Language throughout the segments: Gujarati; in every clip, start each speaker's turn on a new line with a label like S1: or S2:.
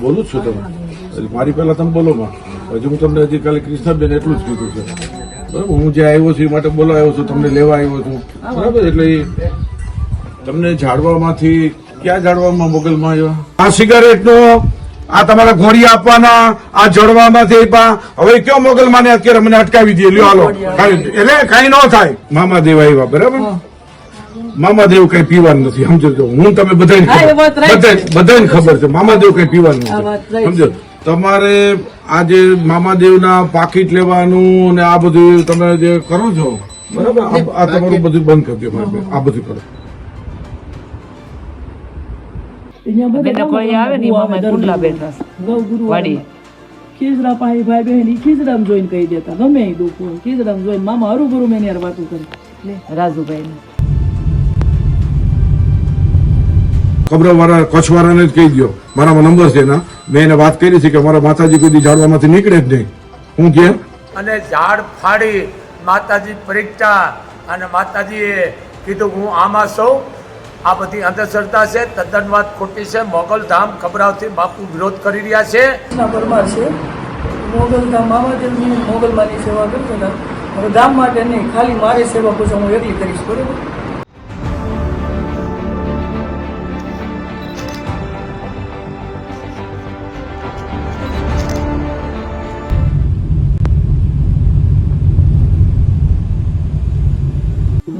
S1: બોલું જ છું તમે મારી પહેલા તમે બોલો માં. હજી હું તમને હજી કાલે કૃષ્ણાબેન એટલું જ કીધું છે. બરાબર? હું જે આવ્યો છું એ માટે બોલો આવ્યો છું તમને લેવા આવ્યો છું. બરાબર? એટલે તમને ઝાડવામાંથી ક્યાં ઝાડવામાં મોગલમાં આવ્યા? આ સિગારેટનો આ તમારા ઘોડી આપવાના આ જડવામાંથી આપ્યા હવે કયો મોગલમાં માને અત્યારે મને અટકાવી દે? લ્યો હાલો. એટલે કઈ ન થાય. મામા દેવા આવ્યા બરાબર? મામાદેવ કઈ પીવાનું નથી સમજો હું તમે બધાને ખબર. છે. મામાદેવ કઈ પીવાનું
S2: આ
S1: નથી સમજો તમારે આજે મામાદેવના પાકીટ લેવાનું ને આ બધું તમે જે કરો છો બરાબર. આ- આ તમારું બધું બંધ કરી દો આ બધું કરો.
S2: અહીંયા બધા
S3: બેન કોઈ આવે ને એમાં કુંડલા બેઠા છે. વાડી
S2: ખીજડા પાસે ભાઈ બહેન ઈ ખીજડામાં જોઈને કહી દેતા ગમે એ દુઃખ હોય ખીજડામાં જોઈને મામા હરું ભરું મેં વાતું કરી.
S3: રાજુભાઈ
S1: ખબરવાળા કચ્છવાળાને જ કહી દો મારામાં નંબર છે એના. મેં એને વાત કરી છે કે મારા માતાજી કોઈ ઝાડવામાંથી નીકળે જ નહીં. હું કે?
S4: અને ઝાડ ફાડી માતાજી પરીક્ષા અને માતાજીએ કીધું હું આમાં સૌ. આ બધી અંધશ્રદ્ધા છે તદ્દન વાત ખોટી છે મોગલધામ ખબરાવથી બાપુ વિરોધ કરી રહ્યા છે.
S2: પરમાર છે મોગલ ગામ મામાદેવની મોગલમાની સેવા કરતો હતા. હવે ધામ માટે નહીં ખાલી મારી સેવા પછી હું એકલી કરીશ બરોબર?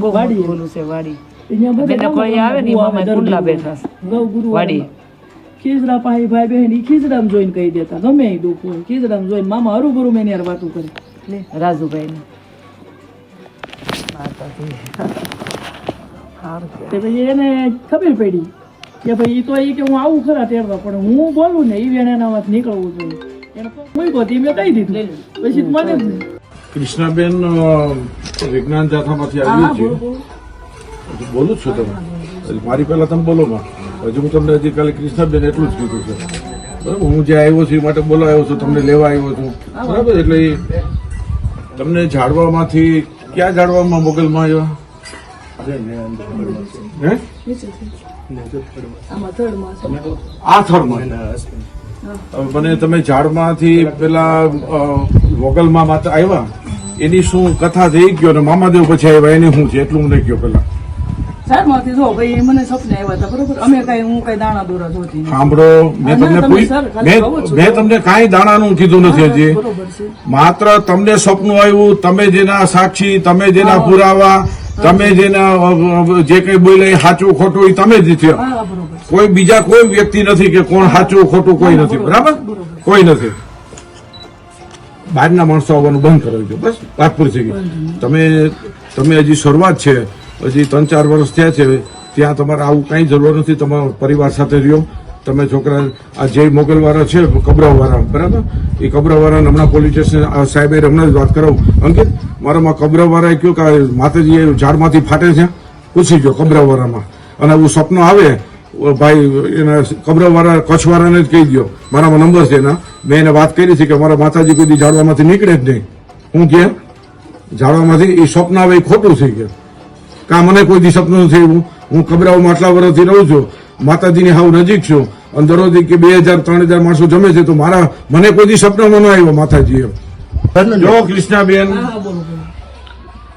S3: બહુ
S2: વાડી.
S3: બોલું છે વાડી.
S2: અહીંયા બધા
S3: કોઈ આવે ને એમાં કુંડલા બેઠા છે.
S2: ગૌ ગુરુ
S3: વાડી.
S2: ખીજડા પાસે ભાઈ બહેન ઈ ખીજડામાં જોઈને કહી દેતા ગમે એ દુઃખ હોય ખીજડામાં જોઈને મામા હરું ગુરુ મેં યાર વાતું કરી.
S3: રાજુભાઈ
S2: તે પછી એને ખબર પડી કે ભાઈ ઈ તો એ કે હું આવું ખરા તેડવા પણ હું બોલું ને એ વેણ એના વાત નીકળવું જોઈએ. એને કોઈ તે મેં કહી દીધું. પછી મને.
S1: કૃષ્ણાબેન વિજ્ઞાન જાથામાંથી
S2: હા
S1: આવી છે
S2: બોલ
S1: જ છું તમે મારી પહેલા તમે બોલો માં હજુ હું તમને હજી કાલે કૃષ્ણાબેન એટલું જ કીધું છે બરાબર હું જે આવ્યો છું એ માટે બોલવા આવ્યો છું તમને લેવા આવ્યો છું બરાબર એટલે તમને ઝાડવામાંથી ક્યાં ઝાડવામાં મોગલમાં આવ્યા આ થરમાં મને તમે ઝાડમાંથી પેલા વોગલમાં માતા આવ્યા એની શું કથા થઈ ગયો ને મામાદેવ પછી આવ્યા એની શું છે? એટલું મને કયો પેલા.
S2: સારમાંથી જો ભાઈ મને સપને આવ્યા હતા બરોબર? અમે કઈ હું કઈ દાણા દોરા જોતી
S1: સાંભળો મેં તમને
S2: તમે
S1: પૂછ-
S2: સર, ખાલી
S1: મેં
S2: કહો છો.
S1: મેં તમને કાંઈ દાણાનું કીધું નથી હજી. માત્ર તમને સપનું આવ્યું તમે જેના સાક્ષી તમે જેના પુરાવા તમે જેના જે કઈ બોલે સાચું ખોટું એ તમે જ થયો. કોઈ બીજા કોઈ વ્યક્તિ નથી કે કોણ સાચું ખોટું કોઈ નથી. બરાબર. કોઈ નથી. બહારના માણસો આવવાનું બંધ કરાવી દો. બસ વાત પૂરી થઈ ગઈ. તમે તમે હજી શરૂઆત છે હજી ત્રણ ચાર વર્ષ થયા છે ત્યાં તમારે આવું કાંઈ જરૂર નથી તમારા પરિવાર સાથે રહ્યો. તમે છોકરા આ જે મોગલવાળા છે કબરાવાળા બરાબર? એ કબરાવાળાને હમણાં પોલીસ સ્ટેશન આ સાહેબે હમણાં જ વાત કરાવું. અંકિત મારામાં કબરાવાળાએ કહ્યું કે માતાજી એ ઝાડમાંથી ફાટે છે. પૂછી ગયો કબરાવાળામાં. અને એવું સપનું આવે ભાઈ એના કબરવાળા કચ્છવાળાને જ કહી દો મારામાં નંબર છે એના. મેં એને વાત કરી છે કે મારા માતાજી કોઈ દી ઝાડવામાંથી નીકળે જ નહીં. હું કેમ ઝાડવામાંથી એ સ્વપ્ન આવે એ ખોટું થઈ ગયું કા મને કોઈ દી સપનું નથી એવું હું કબરાઓમાં આટલા વર્ષથી રહું છું. માતાજીની હાવ નજીક છું. અને દરરોજ કે બે હજાર ત્રણ હજાર માણસો જમે છે તો મારા મને કોઈ દી સપનામાં ન આવ્યો માતાજી એમ જો કૃષ્ણાબેન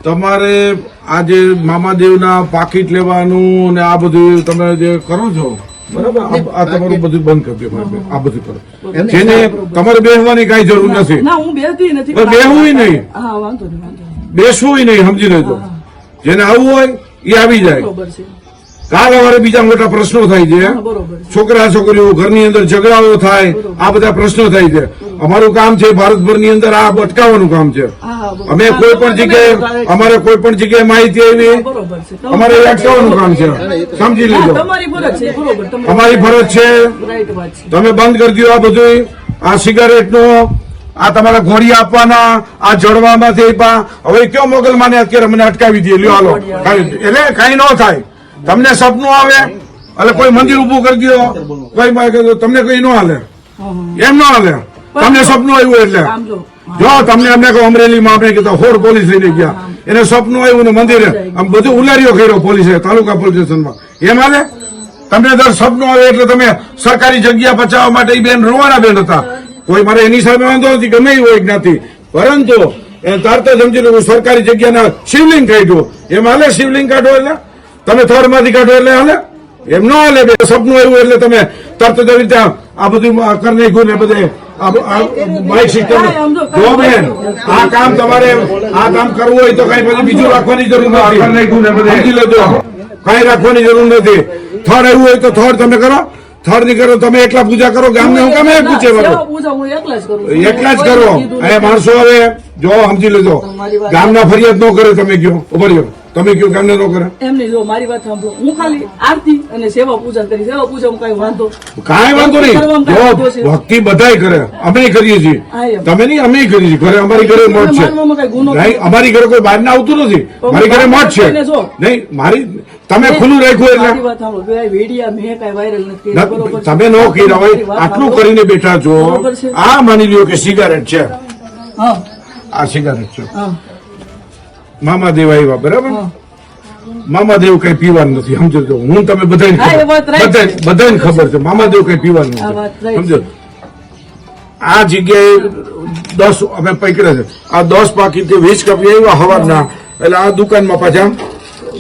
S2: હા બોલો
S1: જે મામાદેવના પાકીટ લેવાનું ને આ બધું તમે જે કરો છો બરાબર. આ- આ તમારું બધું બંધ કરી દો મારી બેન. આ બધું કરો. જેને તમારે બેસવાની કાંઈ જરૂર નથી. નહીં. બેસવું નહીં સમજી લેજો. જેને આવવું હોય એ આવી જાય. કાલ અમારે બીજા મોટા પ્રશ્નો થાય છે. છોકરા છોકરીઓ ઘરની અંદર ઝઘડાઓ થાય આ બધા પ્રશ્નો થાય છે. અમારું કામ છે ભારતભરની અંદર આ અટકાવવાનું કામ છે. અમે કોઈ પણ જગ્યાએ અમારે કોઈ પણ જગ્યાએ માહિતી આવી અમારે અટકાવવાનું કામ છે. સમજી
S2: હા,
S1: લેજો
S2: તમારી ફરજ છે બરોબર તમારી
S1: અમારી ફરજ છે. તમે બંધ કરી દો આ બધું આ સિગારેટનો આ તમારા ઘોડી આપવાના આ જડવામાંથી હવે કયો મોગલ માને અત્યારે મને અટકાવી દે? લ્યો હાલો. એટલે કઈ ન થાય. તમને સપનું આવે એટલે કોઈ મંદિર ઉભું કરી દો. કોઈ તમને કઈ ન હાલે. એમ ન હાલે. તમને સપનું આવ્યું એટલે.
S2: આમ જો
S1: તમને અમને કહો અમરેલીમાં આપણે કીધું હોડ પોલીસ લઈને ગયા. એને સપનું આવ્યું ને મંદિરે. આમ બધું ઉલારીઓ કર્યો પોલીસે તાલુકા પોલીસ સ્ટેશનમાં. એમ હાલે? તમને દર સપનું આવે એટલે તમે સરકારી જગ્યા બચાવવા માટે એ બેન રોવાના બેન હતા. કોઈ મારે એની સામે વાંધો નથી ગમે એ હોય જ્ઞાતિ. પરંતુ એ તરત જ સમજી લો સરકારી જગ્યાના શિવલિંગ કાઢ્યું એમ હાલે શિવલિંગ કાઢો એટલે? તમે થરમાંથી કાઢો એટલે હાલે? એમ ન હાલે બે સપનું આવ્યું એટલે તમે તરત જ રીતે આ બધું કરી નાખ્યું ને બધે આ- આ સિસ્ટમ જો બેન આ કામ તમારે આ કામ કરવું હોય તો કઈ પછી બીજું રાખવાની જરૂર નથી. સમજી લેજો. કઈ રાખવાની જરૂર નથી. થડ એવું હોય તો થડ તમે કરો. થડની કરો તમે એકલા પૂજા કરો. ગામને હું કામ પૂછે
S2: એકલા જ કરું છું.
S1: એકલા જ કરો અહીંયા માણસો હવે જો સમજી લેજો. ગામના ફરિયાદ ન કરે તમે ગયો. ઉભર રહ્યો. તમે કયો કામ ન કરે?
S2: એમ નહીં જો મારી વાત સાંભળો. હું ખાલી આરતી અને સેવા પૂજા કરી. સેવા પૂજા કઈ વાંધો
S1: કાંઈ વાંધો નહીં.
S2: કાંઈ વાંધો છે?
S1: ભક્તિ બધાય કરે. અમે કરીએ છીએ. તમે નહીં અમે કરીએ છીએ. ઘરે અમારી ઘરે મોજ છે. નહીં અમારી ઘરે કોઈ બહાર આવતું નથી. મારી ઘરે મોજ છે. નહીં મારી તમે ખુલ્લું રાખ્યું એટલે ના? તમે ન કર્યા હોય આટલું કરીને બેઠા છો. આ માની લ્યો કે સિગારેટ છે.
S2: હા.
S1: આ સિગારેટ છે.
S2: હા.
S1: મામાદેવ આવ્યા બરાબર? મામાદેવ કઈ પીવાનું નથી સમજો હું તમે બધાને ખબર બધાને
S2: છે.
S1: બધાને ખબર છે મામાદેવ કઈ પીવાનું
S2: આ
S1: નથી સમજો આ જગ્યાએ દસ અમે પકડે છે. આ દસ પાકીટ વીસ કપી આવ્યા હવારના એટલે આ દુકાનમાં પાછા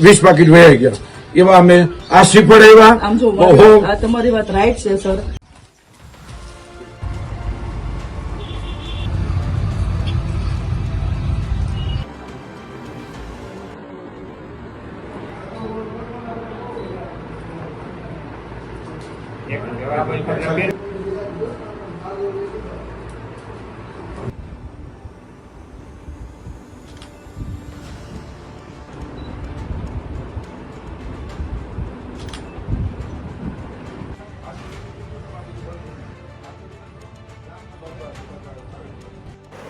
S1: વીસ પાકીટ વયા ગયા. એવા અમે આ શ્રીફળ આવ્યા.
S2: તમારી વાત રાઈટ છે સર.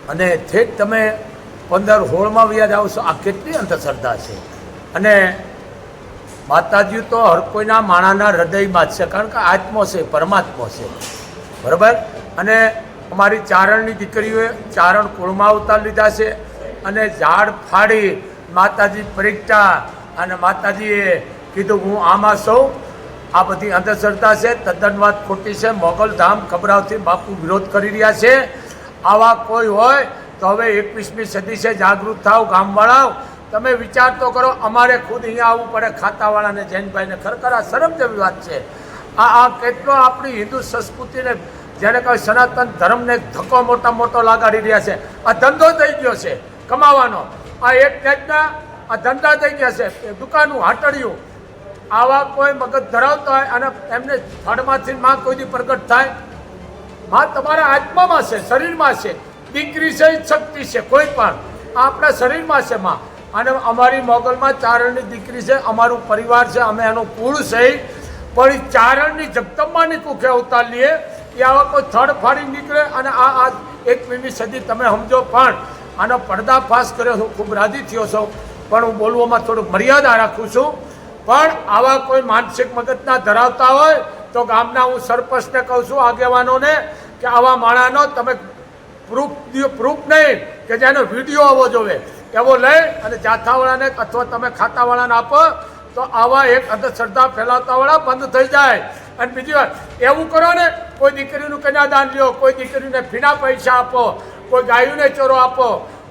S4: અને ઠેઠ તમે પંદર હોળમાં વ્યાજ આવશો. આ કેટલી અંધશ્રદ્ધા છે. અને માતાજી તો હર કોઈના માણાના હૃદયમાં જ છે, કારણ કે આત્મો છે, પરમાત્મો છે. બરાબર? અને અમારી ચારણની દીકરીઓએ ચારણ કુળમાં અવતાર લીધા છે અને ઝાડ ફાડી માતાજી પરીક્ષા અને માતાજીએ કીધું, હું આમાં સૌ. આ બધી અંધશ્રદ્ધા છે, તદ્દન વાત ખોટી છે. મોગલધામ ખબરાવથી બાપુ વિરોધ કરી રહ્યા છે. આવા કોઈ હોય, તો હવે એકવીસમી સદી છે, જાગૃત થાવ ગામવાળાઓ. તમે વિચાર તો કરો, અમારે ખુદ અહીંયા આવવું પડે, ખાતાવાળાને, જૈનભાઈને. ખરેખર આ શરમ જેવી વાત છે. આ આ કેટલો આપણી હિન્દુ સંસ્કૃતિને, જેને કહે સનાતન ધર્મને ધક્કો મોટા મોટો લગાડી રહ્યા છે. આ ધંધો થઈ ગયો છે, કમાવાનો. આ એક જાતના આ ધંધા થઈ ગયા છે દુકાનું હાટડિયું. આવા કોઈ મગજ ધરાવતા હોય અને એમને થડમાંથી માં કોઈ પ્રગટ થાય માં તમારા આત્મામાં છે, શરીરમાં છે, દીકરી છે, શક્તિ છે, કોઈ પણ. આપણા શરીરમાં છે માં. અને અમારી મોગલમાં ચારણની દીકરી છે, અમારું પરિવાર છે, અમે એનું કુળ છે. પણ ચારણની જગદંબાની કુખે લઈએ એ આવા કોઈ થડ ફાડી નીકળે અને આ આ એકવીસમી સદી તમે સમજો પણ. આનો પડદાફાશ કર્યો હું ખૂબ રાજી થયો છું. પણ હું બોલવામાં થોડુંક મર્યાદા રાખું છું. પણ આવા કોઈ માનસિક મગજના ધરાવતા હોય તો ગામના હું સરપંચને કહું છું આગેવાનોને કે આવા માણાનો તમે પ્રૂફ દિયો પ્રૂફ નહીં કે જેનો વીડિયો આવવો જોવે. એવો લઈ અને જાથાવાળાને અથવા તમે ખાતાવાળાને આપો તો આવા એક અંધશ્રદ્ધા ફેલાવતાવાળા બંધ થઈ જાય. અને બીજી વાત, એવું કરો ને, કોઈ દીકરીનું કન્યાદાન લ્યો, કોઈ દીકરીને ફીના પૈસા આપો, કોઈ ગાયુને ચોરો આપો,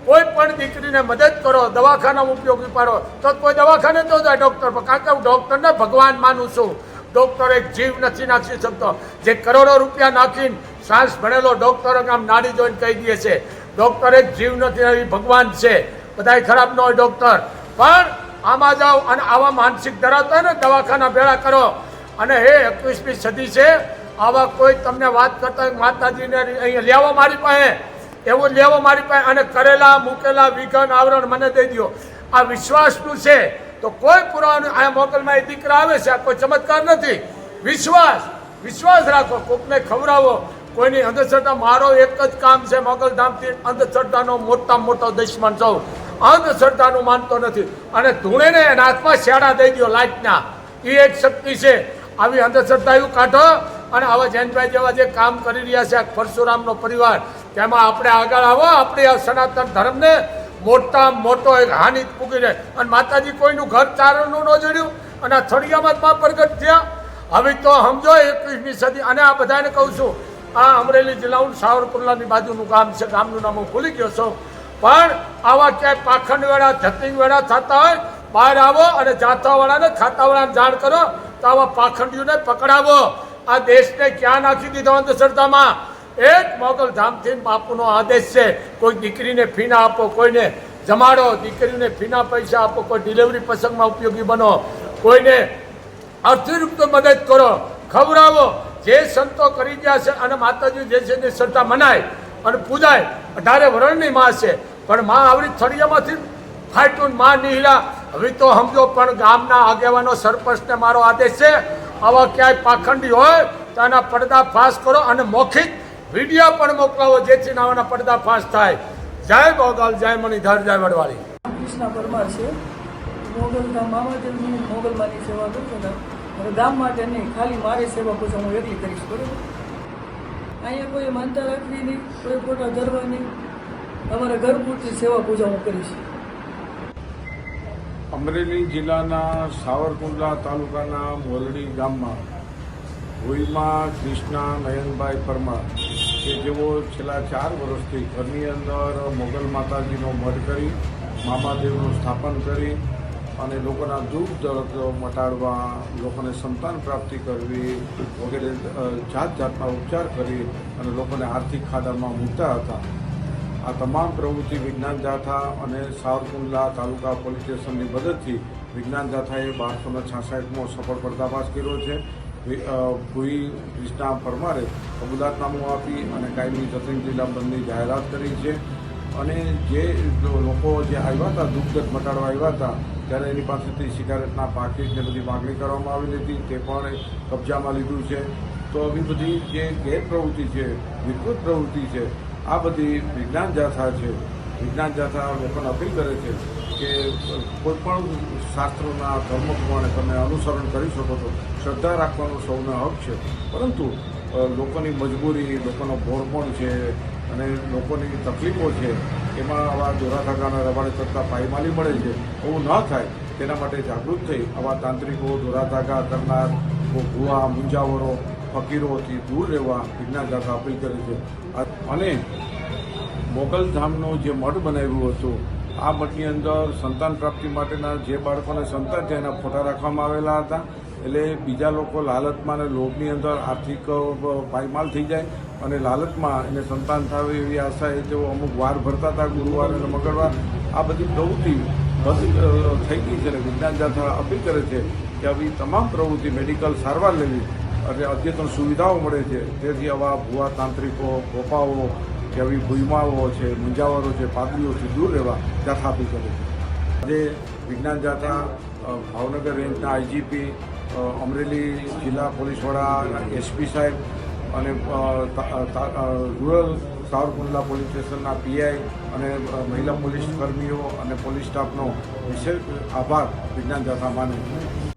S4: કોઈ પણ દીકરીને મદદ કરો દવાખાના ઉપયોગી પાડો, તો કોઈ દવાખાને તો જાય ડૉક્ટર કારણ કે હું ડૉક્ટરને ભગવાન માનું છું. ડૉક્ટર એક જીવ નથી નાખી શકતો. જે કરોડો રૂપિયા નાખીને સાયન્સ ભણેલો ડોક્ટરો આમ નાડી જોઈને કહી દે છે, ડોક્ટર એક જીવ નથી નાખી ભગવાન છે. બધાય ખરાબ ન હોય ડૉક્ટર. પણ આમાં જાઓ અને આવા માનસિક ધરાવતા ને દવાખાના ભેળા કરો. અને હે એકવીસમી સદી છે, આવા કોઈ તમને વાત કરતા હોય માતાજીને અહીંયા લેવો મારી પાસે. એવું લેવો મારી પાસે અને કરેલા, મૂકેલા, વિઘન, આવરણ મને દઈ દો આ વિશ્વાસનું છે. તો કોઈ પુરાવાનું આ મોકલમાં એ દીકરા આવે છે, આ કોઈ ચમત્કાર નથી. વિશ્વાસ વિશ્વાસ રાખો, કોકને ખવડાવો, કોઈની અંધશ્રદ્ધા, મારો એક જ કામ છે મોગલધામથી અંધશ્રદ્ધાનો મોટા મોટો દુશ્મન છું. અંધશ્રદ્ધાનું માનતો નથી. અને ધૂણેને એના હાથમાં શેડા દઈ દો લાઇટના. એ એક શક્તિ છે. આવી અંધશ્રદ્ધાયું કાઢો અને આવા જૈનભાઈ જેવા જે કામ કરી રહ્યા છે પરશુરામનો પરિવાર, તેમાં આપણે આગળ આવો, આપણે આ સનાતન ધર્મને મોટા મોટો એક હાનિ પૂગીને અને માતાજી કોઈનું ઘર ચારણનું ન જડ્યું અને આ થળિયામાં માં પ્રગટ થયા. હવે તો સમજો એકવીસમી સદી. અને આ બધાને કહું છું, આ અમરેલી જિલ્લાનું સાવરકુંડલાની બાજુનું ગામ છે. ગામનું નામ હું ભૂલી ગયો છું. પણ આવા ક્યાંય પાખંડ વેળા ધતિંગ વેળા થતા હોય, બહાર આવો અને જાતાવાળાને ખાતાવાળાને જાણ કરો તો આવા પાખંડીઓને પકડાવો. આ દેશને ક્યાં નાખી દીધો અંધશ્રદ્ધામાં? એક મોગલ ધામથી બાપુનો આદેશ છે, કોઈ દીકરીને ફીના આપો, કોઈને જમાડો, દીકરીને ફીના પૈસા આપો, કોઈ ડિલિવરી પ્રસંગમાં ઉપયોગી બનો, કોઈને અર્થરૂપ તો મદદ કરો, ખવડાવો, જે સંતો કરી ગયા છે અને માતાજી જે છે તે શ્રદ્ધા મનાય, અને પૂજાય. અઢારે વરણની માં છે, પણ માં આવડી થળિયામાંથી ફાટ્યું ને માં નીહલા હવે તો સમજો, પણ ગામના આગેવાનો સરપંચને મારો આદેશ છે, આવા ક્યાંય પાખંડી હોય તો એના પડદા ફાશ કરો અને મૌખિક વીડિયો પણ મોકલાવો જેથી નાવાના પડદા ફાશ થાય. જય ગોગાલ જય મણિધર જય વડવાળી.
S2: કૃષ્ણ પરમાર છે મોગલના મામાદેવની મોગલમાંની સેવા કરું છું ને હવે ગામ માટે નહીં ખાલી મારી સેવા પૂછો હું એકલી કરીશ બરોબર? અહીંયા કોઈ માનતા રાખવી નહીં કોઈ ખોટા ધર્મ નહીં. અમારા ઘર પૂરતી સેવા પૂજા હું કરીશ.
S1: અમરેલી જિલ્લાના સાવરકુંડલા તાલુકાના મોલડી ગામમાં ભુઈમાં કૃષ્ણા નયનભાઈ પરમાર કે જેઓ છેલ્લા ચાર વર્ષથી ઘરની અંદર મોગલ માતાજીનો મઢ કરી, મામાદેવનું સ્થાપન કરી અને લોકોના દુઃખ દર્દ મટાડવા, લોકોને સંતાન પ્રાપ્તિ કરવી વગેરે જાત જાતના ઉપચાર કરી અને લોકોને આર્થિક ખાડામાં મૂકતા હતા. આ તમામ પ્રવૃત્તિ વિજ્ઞાન જાથા અને સાવરકુંડલા તાલુકા પોલીસ સ્ટેશનની મદદથી વિજ્ઞાન જાથાએ બારસોને છાસઠમો સફળ પર્દાફાશ કર્યો છે. ભુઈ કૃષ્ણા પરમારે કબૂલાતનામું આપી અને કાયમી જતન જિલ્લા બંધની જાહેરાત કરી છે. અને જે લોકો જે આવ્યા હતા દુઃખદ મટાડવા આવ્યા હતા, ત્યારે એની પાસેથી સિગારેટના પાકીટને બધી માગણી કરવામાં આવેલી હતી. તે પણ કબજામાં લીધું છે. તો આવી બધી જે ગેરપ્રવૃત્તિ છે, વિકૃત પ્રવૃત્તિ છે, આ બધી વિજ્ઞાન જાથા છે, વિજ્ઞાન જાથા લોકોને અપીલ કરે છે કે કોઈ પણ શાસ્ત્રોના ધર્મ પ્રમાણે તમે અનુસરણ કરી શકો છો. શ્રદ્ધા રાખવાનો સૌનો હક છે. પરંતુ લોકોની મજબૂરી, લોકોનો ભોરપણ છે અને લોકોની તકલીફો છે, એમાં આવા દોરાધાગાના રવાડે કરતાં પાયમાલી મળે છે. એવું ન થાય, તેના માટે જાગૃત થઈ આવા તાંત્રિકો દોરાધાગા કરનાર ભૂવા, મુંજાવરો, ફકીરોથી દૂર રહેવા વિજ્ઞાન જાથા અપીલ કરે છે. અને મોગલધામનો જે મઠ બનાવ્યું હતું, આ મઠની અંદર સંતાન પ્રાપ્તિ માટેના જે બાળકોને સંતાન છે, એના ફોટા રાખવામાં આવેલા હતા. એટલે બીજા લોકો લાલચમાં અને લોભની અંદર આર્થિક પાયમાલ થઈ જાય અને લાલચમાં એને સંતાન થાય એવી આશા એ તેઓ અમુક વાર ભરતા હતા, ગુરુવાર અને મંગળવાર. આ બધી પ્રવૃત્તિ બંધ થઈ ગઈ છે અને વિજ્ઞાન જાથા અપીલ કરે છે કે આવી તમામ પ્રવૃત્તિ, મેડિકલ સારવાર લેવી અને અદ્યતન સુવિધાઓ મળે છે. તેથી આવા ભૂવા તાંત્રિકો ગોપાઓ કે આવી ભૂમાઓ છે, મુંજાવરો છે પાદરીઓથી દૂર રહેવા જાથા આપી કરે છે. આજે વિજ્ઞાન જાથા ભાવનગર રેન્જના આઈજીપી અમરેલી જિલ્લા પોલીસ વડા એસપી સાહેબ અને રૂરલ સાવરકુંડલા પોલીસ સ્ટેશનના પીઆઈ અને મહિલા પોલીસ કર્મીઓ અને પોલીસ સ્ટાફનો વિશેષ આભાર, વિજ્ઞાન જાથા માને